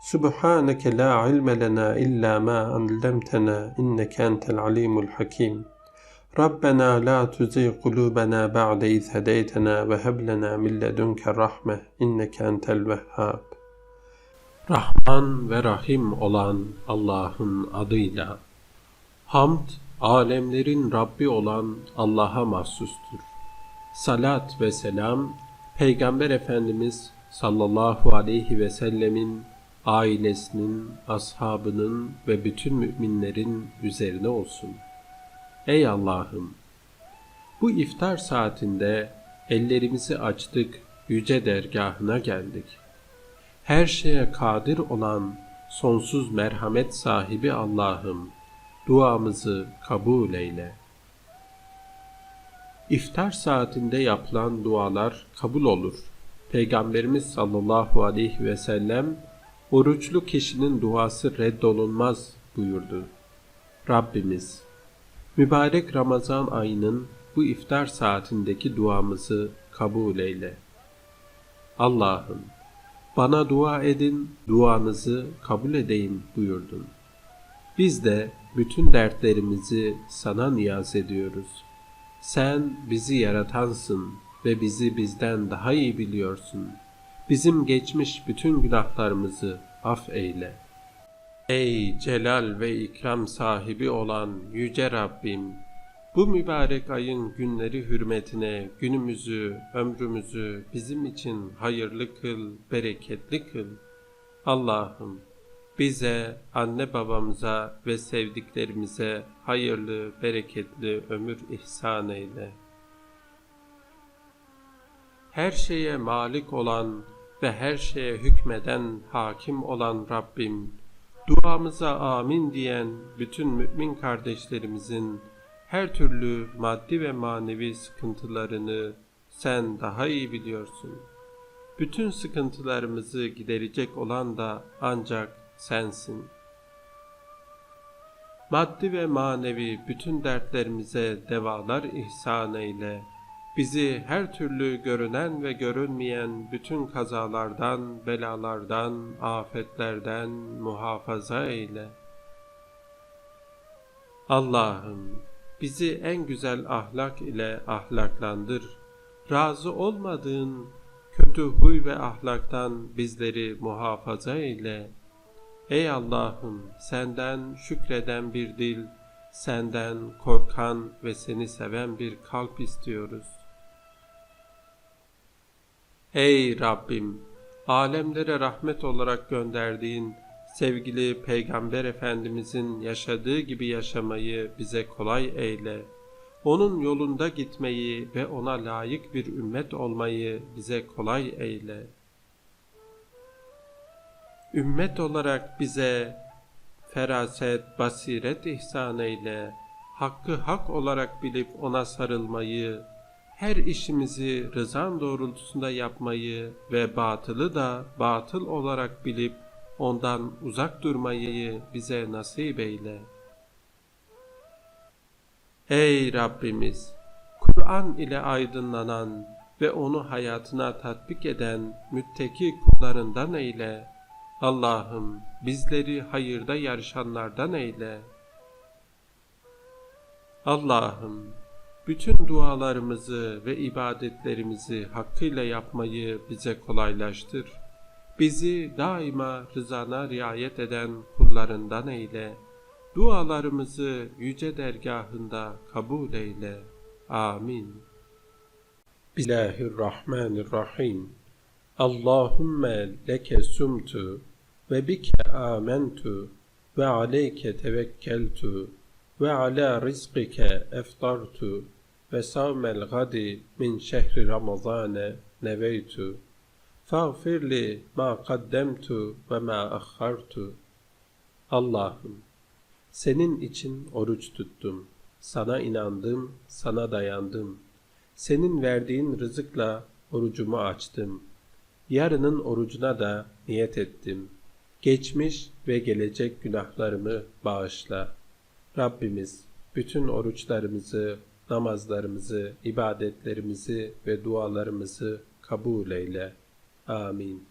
Subhaneke la ilme lena illa ma allamtana inneke entel alimul hakim. Rabbena la tuzigh kulubena ba'de iz hedeytena ve heb lena min ledunke rahme inneke entel vehhab. Rahman ve Rahim olan Allah'ın adıyla. Hamd, alemlerin Rabbi olan Allah'a mahsustur. Salat ve selam, Peygamber Efendimiz sallallahu aleyhi ve sellemin ailesinin, ashabının ve bütün müminlerin üzerine olsun. Ey Allah'ım! Bu iftar saatinde ellerimizi açtık, yüce dergahına geldik. Her şeye kadir olan sonsuz merhamet sahibi Allah'ım, duamızı kabul eyle. İftar saatinde yapılan dualar kabul olur. Peygamberimiz sallallahu aleyhi ve sellem Oruçlu kişinin duası reddolunmaz buyurdu. Rabbimiz, mübarek Ramazan ayının bu iftar saatindeki duamızı kabul eyle. Allah'ım, bana dua edin, duanızı kabul edeyim buyurdun. Biz de bütün dertlerimizi sana niyaz ediyoruz. Sen bizi yaratansın ve bizi bizden daha iyi biliyorsun.'' Bizim geçmiş bütün günahlarımızı af eyle. Ey celal ve ikram sahibi olan yüce Rabbim, bu mübarek ayın günleri hürmetine günümüzü, ömrümüzü bizim için hayırlı kıl, bereketli kıl. Allah'ım bize, anne babamıza ve sevdiklerimize hayırlı, bereketli ömür ihsan eyle. Her şeye malik olan ve her şeye hükmeden hakim olan Rabbim, duamıza amin diyen bütün mümin kardeşlerimizin her türlü maddi ve manevi sıkıntılarını sen daha iyi biliyorsun. Bütün sıkıntılarımızı giderecek olan da ancak sensin. Maddi ve manevi bütün dertlerimize devalar ihsan eyle.'' Bizi her türlü görünen ve görünmeyen bütün kazalardan, belalardan, afetlerden muhafaza eyle. Allah'ım bizi en güzel ahlak ile ahlaklandır. Razı olmadığın kötü huy ve ahlaktan bizleri muhafaza eyle. Ey Allah'ım senden şükreden bir dil, senden korkan ve seni seven bir kalp istiyoruz. Ey Rabbim! Alemlere rahmet olarak gönderdiğin sevgili Peygamber Efendimizin yaşadığı gibi yaşamayı bize kolay eyle. Onun yolunda gitmeyi ve ona layık bir ümmet olmayı bize kolay eyle. Ümmet olarak bize feraset, basiret ihsan eyle. Hakkı hak olarak bilip ona sarılmayı, her işimizi rızan doğrultusunda yapmayı ve batılı da batıl olarak bilip ondan uzak durmayı bize nasip eyle. Ey Rabbimiz! Kur'an ile aydınlanan ve onu hayatına tatbik eden mütteki kullarından eyle. Allah'ım bizleri hayırda yarışanlardan eyle. Allah'ım bütün dualarımızı ve ibadetlerimizi hakkıyla yapmayı bize kolaylaştır. Bizi daima rızana riayet eden kullarından eyle. Dualarımızı yüce dergahında kabul eyle. Amin. Bismillahirrahmanirrahim. Allahümme leke sumtu ve bike amentu ve aleyke tevekkeltu ve ala rizqike eftartu ve savmel gadi min şehri ramazane neveytu. Fağfirli ma kaddemtu ve ma akhartu. Allah'ım, senin için oruç tuttum, sana inandım, sana dayandım. Senin verdiğin rızıkla orucumu açtım. Yarının orucuna da niyet ettim. Geçmiş ve gelecek günahlarımı bağışla. Rabbimiz bütün oruçlarımızı namazlarımızı, ibadetlerimizi ve dualarımızı kabul eyle. Amin.